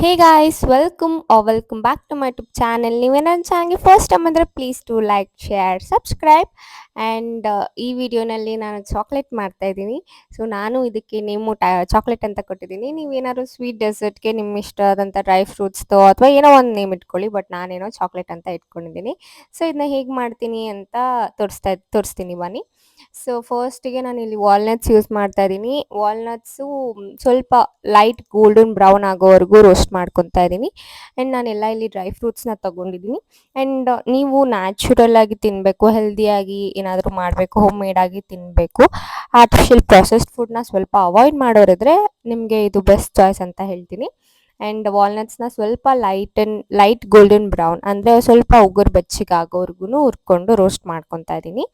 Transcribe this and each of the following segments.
ಹೇ guys welcome ಆ welcome back to my tube channel ನೀವೇನಾದ್ರು ಚೆನ್ನಾಗಿ ಫಸ್ಟ್ ಟೈಮ್ ಅಂದರೆ please to like share subscribe and ಈ ವಿಡಿಯೋನಲ್ಲಿ ನಾನು ಚಾಕ್ಲೇಟ್ ಮಾಡ್ತಾ ಇದ್ದೀನಿ. ಸೊ ನಾನು ಇದಕ್ಕೆ ನೇಮು ಟಾ ಚಾಕ್ಲೇಟ್ ಅಂತ ಕೊಟ್ಟಿದ್ದೀನಿ. ನೀವೇನಾದ್ರು ಸ್ವೀಟ್ ಡೆಸರ್ಟ್ಗೆ ನಿಮ್ಮ ಇಷ್ಟವಾದಂಥ ಡ್ರೈ ಫ್ರೂಟ್ಸ್ದು ಅಥವಾ ಏನೋ ಒಂದು ನೇಮ್ ಇಟ್ಕೊಳ್ಳಿ ಬಟ್ ನಾನೇನೋ ಚಾಕ್ಲೇಟ್ ಅಂತ ಇಟ್ಕೊಂಡಿದ್ದೀನಿ. ಸೊ ಇದನ್ನ ಹೇಗೆ ಮಾಡ್ತೀನಿ ಅಂತ ತೋರಿಸ್ತಾ, ತೋರಿಸ್ತೀನಿ ಬನ್ನಿ. ಸೊ ಫಸ್ಟಿಗೆ ನಾನು ಇಲ್ಲಿ ವಾಲ್ನಟ್ಸ್ ಯೂಸ್ ಮಾಡ್ತಾ ಇದ್ದೀನಿ. ವಾಲ್ನಟ್ಸು ಸ್ವಲ್ಪ ಲೈಟ್ ಗೋಲ್ಡನ್ ಬ್ರೌನ್ ಆಗೋವರೆಗೂ ರೋಸ್ಟ್ ಮಾಡ್ಕೊತಾ ಇದ್ದೀನಿ. ಆ್ಯಂಡ್ ನಾನೆಲ್ಲ ಇಲ್ಲಿ ಡ್ರೈ ಫ್ರೂಟ್ಸ್ನ ತೊಗೊಂಡಿದ್ದೀನಿ. ಆ್ಯಂಡ್ ನೀವು ನ್ಯಾಚುರಲ್ ಆಗಿ ತಿನ್ನಬೇಕು ಹೆಲ್ದಿಯಾಗಿ ಏನಾದರೂ ಮಾಡಬೇಕು ಹೋಮ್ ಮೇಡಾಗಿ ತಿನ್ನಬೇಕು ಆರ್ಟಿಫಿಷಿಯಲ್ ಪ್ರೊಸೆಸ್ಡ್ ಫುಡ್ನ ಸ್ವಲ್ಪ ಅವಾಯ್ಡ್ ಮಾಡೋರಿದ್ರೆ ನಿಮಗೆ ಇದು ಬೆಸ್ಟ್ ಚಾಯ್ಸ್ ಅಂತ ಹೇಳ್ತೀನಿ. ಆ್ಯಂಡ್ ವಾಲ್ನಟ್ಸ್ನ ಸ್ವಲ್ಪ light and light golden brown ಅಂದರೆ ಸ್ವಲ್ಪ ಉಗುರು ಬೆಚ್ಚಗೆ ಆಗೋವರೆಗೂ ಹುರ್ಕೊಂಡು ರೋಸ್ಟ್ ಮಾಡ್ಕೊತಾ ಇದ್ದೀನಿ.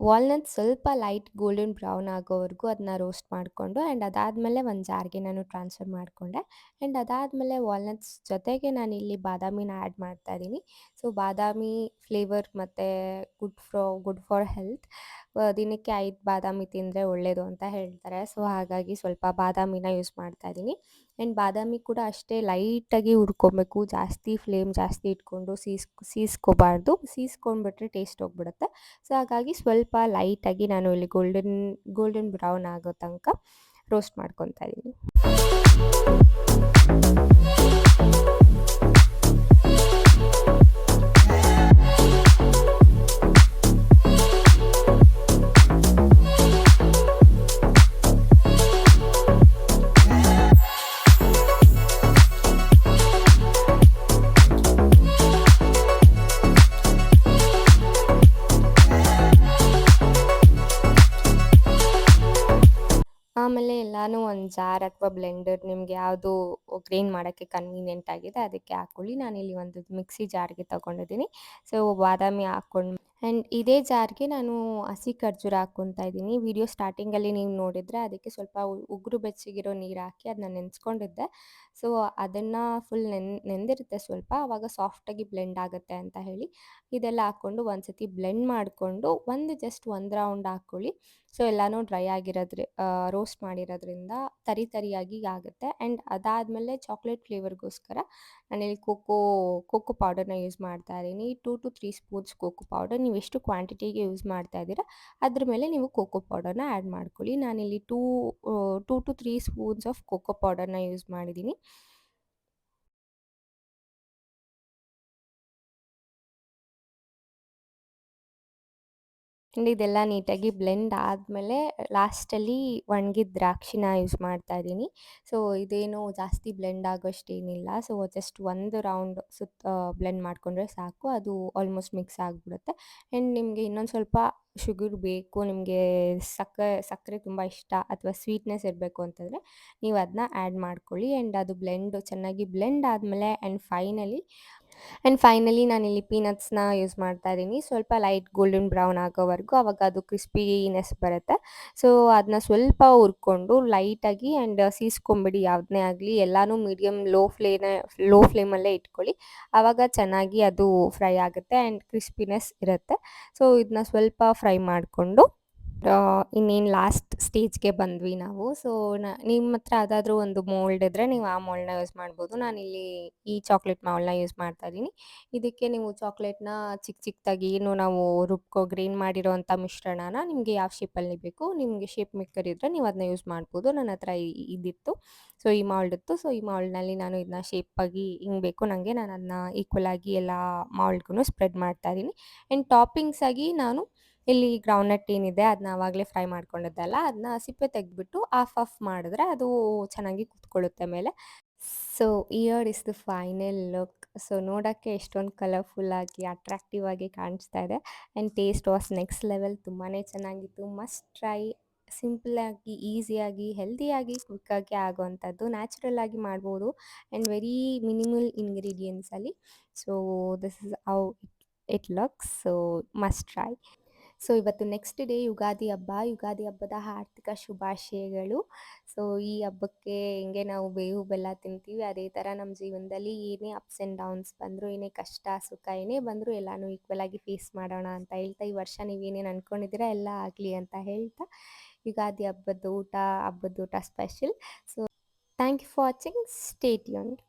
ವಾಲ್ನಟ್ ಸ್ವಲ್ಪ ಲೈಟ್ ಗೋಲ್ಡನ್ ಬ್ರೌನ್ ಆಗೋವರೆಗೂ ಅದನ್ನ ರೋಸ್ಟ್ ಮಾಡಿಕೊಂಡು ಆ್ಯಂಡ್ ಅದಾದಮೇಲೆ ಒಂದು ಜಾರ್ಗೆ ನಾನು ಟ್ರಾನ್ಸ್ಫರ್ ಮಾಡಿಕೊಂಡೆ. ಆ್ಯಂಡ್ ಅದಾದಮೇಲೆ ವಾಲ್ನಟ್ಸ್ ಜೊತೆಗೆ ನಾನು ಇಲ್ಲಿ ಬಾದಾಮಿನ ಆ್ಯಡ್ ಮಾಡ್ತಾ ಇದ್ದೀನಿ. ಸೊ, ಬಾದಾಮಿ ಫ್ಲೇವರ್ ಮತ್ತು good for, good for health. ದಿನಕ್ಕೆ ಐದು ಬಾದಾಮಿ ತಿಂದರೆ ಒಳ್ಳೆಯದು ಅಂತ ಹೇಳ್ತಾರೆ. ಸೊ, ಹಾಗಾಗಿ ಸ್ವಲ್ಪ ಬಾದಾಮಿನ ಯೂಸ್ ಮಾಡ್ತಾ ಇದ್ದೀನಿ. ಆ್ಯಂಡ್ ಬಾದಾಮಿ ಕೂಡ ಅಷ್ಟೇ ಲೈಟಾಗಿ ಹುರ್ಕೊಬೇಕು. ಜಾಸ್ತಿ ಫ್ಲೇಮ್ ಜಾಸ್ತಿ ಇಟ್ಕೊಂಡು ಸೀಸ್, ಸೀಸ್ಕೋಬಾರ್ದು. ಸೀಸ್ಕೊಂಡ್ಬಿಟ್ರೆ ಟೇಸ್ಟ್ ಹೋಗ್ಬಿಡುತ್ತೆ. ಸೊ, ಹಾಗಾಗಿ ಸ್ವಲ್ಪ ಲೈಟಾಗಿ ನಾನು ಇಲ್ಲಿ ಗೋಲ್ಡನ್ ಗೋಲ್ಡನ್ ಬ್ರೌನ್ ಆಗೋ ತನಕ ರೋಸ್ಟ್ ಮಾಡ್ಕೊತಾ ಇದ್ದೀನಿ. ಆಮೇಲೆ ಎಲ್ಲಾನು ಒಂದು ಜಾರ್ ಅಥವಾ ಬ್ಲೆಂಡರ್ ನಿಮ್ಗೆ ಯಾವುದು ಗ್ರೈಂಡ್ ಮಾಡೋಕ್ಕೆ ಕನ್ವೀನಿಯೆಂಟ್ ಆಗಿದೆ, ಅದಕ್ಕೆ ಹಾಕೊಳ್ಳಿ. ನಾನಿಲ್ಲಿ ಒಂದು ಮಿಕ್ಸಿ ಜಾರ್ಗೆ ತಗೊಂಡಿದ್ದೀನಿ. ಸೊ ಬಾದಾಮಿ ಹಾಕ್ಕೊಂಡು ಆ್ಯಂಡ್ ಇದೇ ಜಾರ್ಗೆ ನಾನು ಹಸಿ ಖರ್ಜೂರ ಹಾಕ್ಕೊತಾ ಇದ್ದೀನಿ. ವಿಡಿಯೋ ಸ್ಟಾರ್ಟಿಂಗಲ್ಲಿ ನೀವು ನೋಡಿದರೆ ಅದಕ್ಕೆ ಸ್ವಲ್ಪ ಉಗುರು ಬೆಚ್ಚಗಿರೋ ನೀರು ಹಾಕಿ ಅದನ್ನ ನೆನೆಸ್ಕೊಂಡಿದ್ದೆ. ಸೊ, ಅದನ್ನು ಫುಲ್ ನೆನ್, ನೆಂದಿರುತ್ತೆ ಸ್ವಲ್ಪ. ಆವಾಗ ಸಾಫ್ಟಾಗಿ ಬ್ಲೆಂಡ್ ಆಗುತ್ತೆ ಅಂತ ಹೇಳಿ ಇದೆಲ್ಲ ಹಾಕ್ಕೊಂಡು ಒಂದು ಸತಿ ಬ್ಲೆಂಡ್ ಮಾಡಿಕೊಂಡು ಒಂದು ಜಸ್ಟ್ ಒಂದು ರೌಂಡ್ ಹಾಕ್ಕೊಳ್ಳಿ. ಸೊ, ಎಲ್ಲನೂ ಡ್ರೈ ಆಗಿರೋದ್ರ ರೋಸ್ಟ್ ಮಾಡಿರೋದ್ರಿಂದ ತರಿ ತರಿಯಾಗಿ ಆಗುತ್ತೆ. ಆ್ಯಂಡ್ ಅದಾದಮೇಲೆ ಚಾಕ್ಲೇಟ್ ಫ್ಲೇವರ್ಗೋಸ್ಕರ ನಾನಿಲ್ಲಿ ಕೋಕೋ ಕೋಕೋ ಪೌಡರ್ನ ಯೂಸ್ ಮಾಡ್ತಾ ಇದ್ದೀನಿ. Two to three spoons cocoa powder ನೀವು ಎಷ್ಟು ಕ್ವಾಂಟಿಟಿಗೆ ಯೂಸ್ ಮಾಡ್ತಾ ಇದ್ದೀರಾ, ಅದ್ರ ಮೇಲೆ ನೀವು ಕೋಕೋ ಪೌಡರ್ನ ಆ್ಯಡ್ ಮಾಡ್ಕೊಳ್ಳಿ. ನಾನಿಲ್ಲಿ two two to three spoons of cocoa ಪೌಡರ್ನ ಯೂಸ್ ಮಾಡಿದ್ದೀನಿ. ಆ್ಯಂಡ್ ಇದೆಲ್ಲ ನೀಟಾಗಿ ಬ್ಲೆಂಡ್ ಆದಮೇಲೆ ಲಾಸ್ಟಲ್ಲಿ ಒಣಗಿದ ದ್ರಾಕ್ಷಿನ ಯೂಸ್ ಮಾಡ್ತಾ ಇದ್ದೀನಿ. ಸೊ, ಇದೇನು ಜಾಸ್ತಿ ಬ್ಲೆಂಡ್ ಆಗೋಷ್ಟೇನಿಲ್ಲ. ಸೊ, ಜಸ್ಟ್ ಒಂದು ರೌಂಡ್ ಸುತ್ತ ಬ್ಲೆಂಡ್ ಮಾಡಿಕೊಂಡ್ರೆ ಸಾಕು. ಅದು ಆಲ್ಮೋಸ್ಟ್ ಮಿಕ್ಸ್ ಆಗಿಬಿಡುತ್ತೆ. ಆ್ಯಂಡ್ ನಿಮಗೆ ಇನ್ನೊಂದು ಸ್ವಲ್ಪ ಶುಗರ್ ಬೇಕು, ನಿಮಗೆ ಸಕ್ಕರೆ ಸಕ್ಕರೆ ತುಂಬ ಇಷ್ಟ ಅಥವಾ ಸ್ವೀಟ್ನೆಸ್ ಇರಬೇಕು ಅಂತಂದರೆ ನೀವು ಅದನ್ನ ಆ್ಯಡ್ ಮಾಡ್ಕೊಳ್ಳಿ. ಆ್ಯಂಡ್ ಅದು ಬ್ಲೆಂಡ್ ಚೆನ್ನಾಗಿ ಬ್ಲೆಂಡ್ ಆದಮೇಲೆ ಆ್ಯಂಡ್ ಫೈನಲಿ ಆ್ಯಂಡ್ ಫೈನಲಿ ನಾನಿಲ್ಲಿ ಪೀನಟ್ಸ್ನ ಯೂಸ್ ಮಾಡ್ತಾ ಇದ್ದೀನಿ. ಸ್ವಲ್ಪ ಲೈಟ್ ಗೋಲ್ಡನ್ ಬ್ರೌನ್ ಆಗೋವರೆಗೂ ಅವಾಗ ಅದು ಕ್ರಿಸ್ಪಿನೆಸ್ ಬರುತ್ತೆ. ಸೊ ಅದನ್ನ ಸ್ವಲ್ಪ ಹುರ್ಕೊಂಡು ಲೈಟಾಗಿ ಆ್ಯಂಡ್ ಸೀಸ್ಕೊಂಬಿಡಿ ಯಾವುದನ್ನೇ ಆಗಲಿ ಎಲ್ಲನೂ ಮೀಡಿಯಮ್ ಲೋ ಫ್ಲೇನ ಲೋ ಫ್ಲೇಮಲ್ಲೇ ಇಟ್ಕೊಳ್ಳಿ. ಆವಾಗ ಚೆನ್ನಾಗಿ ಅದು ಫ್ರೈ ಆಗುತ್ತೆ ಆ್ಯಂಡ್ ಕ್ರಿಸ್ಪಿನೆಸ್ ಇರುತ್ತೆ. ಸೊ ಇದನ್ನ ಸ್ವಲ್ಪ ಫ್ರೈ ಮಾಡಿಕೊಂಡು ಇನ್ನೇನು ಲಾಸ್ಟ್ ಸ್ಟೇಜ್ಗೆ ಬಂದ್ವಿ ನಾವು. ಸೊ ನಿಮ್ಮ ಹತ್ರ ಅದಾದ್ರೂ ಒಂದು ಮೋಲ್ಡ್ ಇದ್ದರೆ ನೀವು ಆ ಮೋಲ್ಡ್ನ ಯೂಸ್ ಮಾಡ್ಬೋದು. ನಾನಿಲ್ಲಿ ಈ ಚಾಕ್ಲೇಟ್ ಮೌಲ್ಡ್ನ ಯೂಸ್ ಮಾಡ್ತಾ ಇದ್ದೀನಿ. ಇದಕ್ಕೆ ನೀವು ಚಾಕ್ಲೇಟ್ನ ಚಿಕ್ಕ ಚಿಕ್ಕದಾಗಿ ಏನು ನಾವು ರುಬ್ಕೋ ಗ್ರೀನ್ ಮಾಡಿರೋವಂಥ ಮಿಶ್ರಣನ ನಿಮಗೆ ಯಾವ ಶೇಪಲ್ಲಿ ಬೇಕು, ನಿಮಗೆ ಶೇಪ್ ಮೇಕರ್ ಇದ್ದರೆ ನೀವು ಅದನ್ನ ಯೂಸ್ ಮಾಡ್ಬೋದು. ನನ್ನ ಹತ್ರ ಇದಿತ್ತು. ಸೊ ಈ ಮಾಲ್ಡ್ ಇತ್ತು. ಸೊ ಈ ಮೌಲ್ಡ್ನಲ್ಲಿ ನಾನು ಇದನ್ನ ಶೇಪಾಗಿ ಹಿಂಗೆ ಬೇಕು. ನನಗೆ ನಾನು ಅದನ್ನ ಈಕ್ವಲ್ ಆಗಿ ಎಲ್ಲ ಮೌಲ್ಡ್ಗೂ ಸ್ಪ್ರೆಡ್ ಮಾಡ್ತಾ ಇದ್ದೀನಿ. ಆ್ಯಂಡ್ ಟಾಪಿಂಗ್ಸ್ ಆಗಿ ನಾನು ಇಲ್ಲಿ ಗ್ರೌಂಡ್ನಟ್ ಏನಿದೆ ಅದನ್ನ ಆವಾಗಲೇ ಫ್ರೈ ಮಾಡ್ಕೊಂಡಿದ್ದಲ್ಲ ಅದನ್ನ ಸಿಪ್ಪೆ ತೆಗೆದ್ಬಿಟ್ಟು ಆಫ್ ಆಫ್ ಮಾಡಿದ್ರೆ ಅದು ಚೆನ್ನಾಗಿ ಕುತ್ಕೊಳ್ಳುತ್ತೆ ಮೇಲೆ. So here is the final look so ನೋಡೋಕ್ಕೆ ಎಷ್ಟೊಂದು ಕಲರ್ಫುಲ್ಲಾಗಿ ಅಟ್ರಾಕ್ಟಿವ್ ಆಗಿ ಕಾಣಿಸ್ತಾ ಇದೆ. And taste was next level ತುಂಬಾ ಚೆನ್ನಾಗಿತ್ತು. ಮಸ್ಟ್ ಟ್ರೈ ಸಿಂಪಲ್ಲಾಗಿ ಈಸಿಯಾಗಿ ಹೆಲ್ದಿಯಾಗಿ ಕ್ವಿಕ್ಕಾಗಿ ಆಗೋವಂಥದ್ದು ನ್ಯಾಚುರಲ್ ಆಗಿ ಮಾಡ್ಬೋದು. And very minimal ಇಂಗ್ರೀಡಿಯೆಂಟ್ಸಲ್ಲಿ so this is how it looks so must try so, ಇವತ್ತು ನೆಕ್ಸ್ಟ್ ಡೇ ಯುಗಾದಿ ಹಬ್ಬ. ಯುಗಾದಿ ಹಬ್ಬದ ಆರ್ಥಿಕ ಶುಭಾಶಯಗಳು. ಸೊ, ಈ ಹಬ್ಬಕ್ಕೆ ಹೆಂಗೆ ನಾವು ಬೇವು ಬೆಲ್ಲ ತಿಂತೀವಿ, ಅದೇ ಥರ ನಮ್ಮ ಜೀವನದಲ್ಲಿ ಏನೇ ಅಪ್ಸ್ ಆ್ಯಂಡ್ ಡೌನ್ಸ್ ಬಂದರೂ, ಏನೇ ಕಷ್ಟ, ಸುಖ, ಏನೇ ಬಂದರೂ ಎಲ್ಲನೂ ಈಕ್ವಲ್ ಆಗಿ ಫೇಸ್ ಮಾಡೋಣ ಅಂತ ಹೇಳ್ತಾ, ಈ ವರ್ಷ ನೀವೇನೇನು ಅಂದ್ಕೊಂಡಿದ್ದೀರಾ ಎಲ್ಲ ಆಗಲಿ ಅಂತ ಹೇಳ್ತಾ, ಯುಗಾದಿ ಹಬ್ಬದ ಊಟ ಹಬ್ಬದ ಊಟ special so thank you for watching stay tuned